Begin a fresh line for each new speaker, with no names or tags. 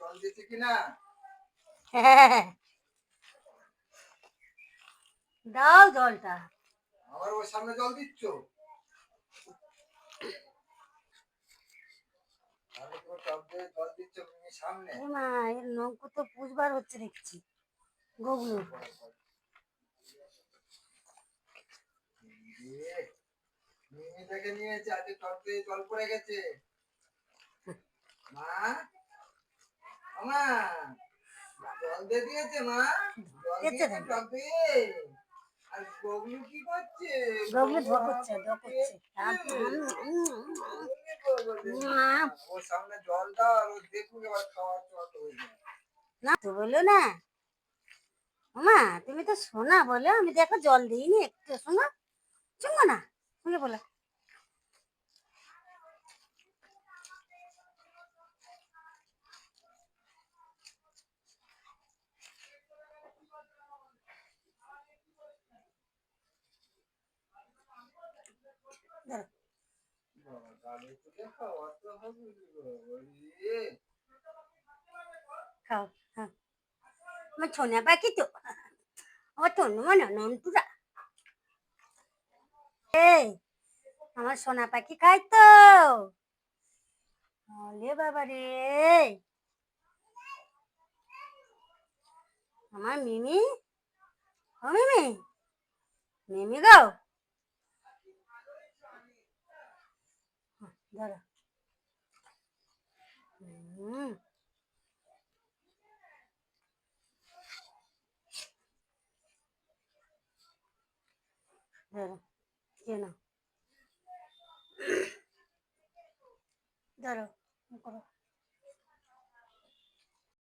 জল দিচ্ছে কিনা?
দাও জলটা।
আবার ওর সামনে জল দিচ্ছ?
নৌকো তো পুষবার হচ্ছে দেখছি। গোগুলো
আজকে টবে জল পড়ে গেছে। মা? মা জল দিয়ে দিয়েছে মা জল আর গগলু কি করছে?
গোগুলো। মা।
সামনে জল দাও আর ও দেখুক এবার খাওয়ার চট হয়ে যায়
না তো বলল না। মা তুমি তো শোনা বলো আমি দেখো জল দিইনি একটু শোনো। চুঙ্গো না শুনে বলো। খাও খাও আমার সোনা পাখি তো, আমার তনু মানে নন্টুরা। এই, আমার সোনা পাখি খাই তো। বাবা রে। আমার মিমি, ও মিমি মিমি গো। ধরো হুম। ধরো কে ধরো ই করো